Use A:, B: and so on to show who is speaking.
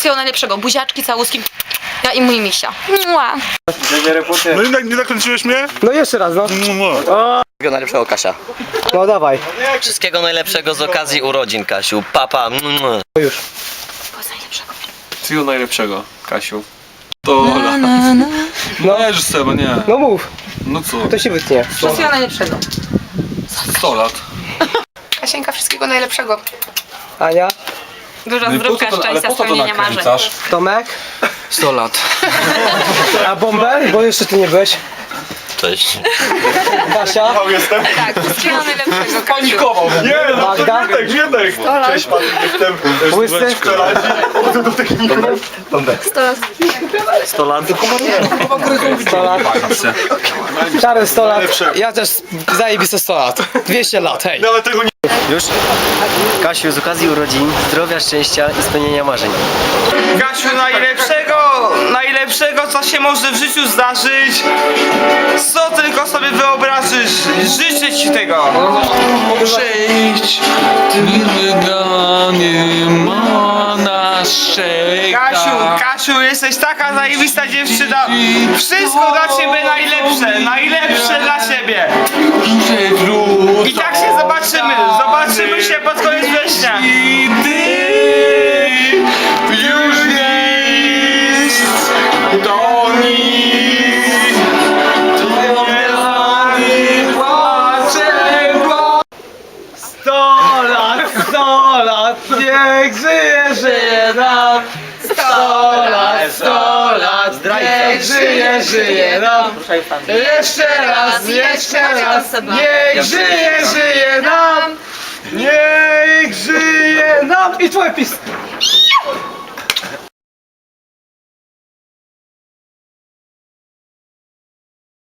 A: Wszystkiego najlepszego. Buziaczki, całuski. Ja i mój misia. Mua.
B: No i tak, nie nakręciłeś mnie?
C: No jeszcze raz, no.
B: No.
D: Wszystkiego najlepszego, Kasia.
C: No dawaj.
D: Wszystkiego najlepszego z okazji urodzin, Kasiu. Papa. Mm.
C: Już.
E: Wszystkiego najlepszego, Kasiu. To lat. No że Seba, nie.
C: No mów,
E: No co?
C: to się wytnie.
A: Wszystkiego najlepszego.
E: 100 lat.
A: Kasieńka, wszystkiego najlepszego.
C: Ania,
A: Dużo
E: No i po
A: zdrówka,
E: co to, ale
A: szczęścia,
E: po co to
A: spełnienia marzeń.
E: nakręcasz?
C: Tomek,
E: 100 lat.
C: a Bąbel, bo jeszcze ty nie byłeś.
D: Cześć.
C: Kasia,
A: Tak, wszystkiego najlepszego.
E: Panikował.
B: Nie, no to
C: Magda?
B: Wiedek, Wiedek! Cześć Patryk, jestem...
C: Łysy,
D: 100 lat.
C: 100 lat. Czary 100 lat. Ja też zajebiste 100 lat. 200 lat, hej.
B: Nawet tego nie...
D: Już? Kasiu, z okazji urodzin, zdrowia, szczęścia i spełnienia marzeń.
F: Kasiu, najlepszego, najlepszego co się może w życiu zdarzyć. Co tylko sobie wyobrażysz. Życzę ci tego.
E: Przyjść, tym wydaniem ma nas czeka.
F: Kasiu, Kasiu, jesteś taka zajebista dziewczyna. Wszystko dla ciebie najlepsze, najlepsze dla ciebie. I tak się zobaczymy. Zobaczymy się pod koniec września.
E: I ty już jest
C: 100 lat, niech żyje, żyje nam. 100 lat, 100 lat, niech żyje, żyje nam. Jeszcze raz, jeszcze raz, niech żyje, żyje nam. Niech żyje nam. I twój pis.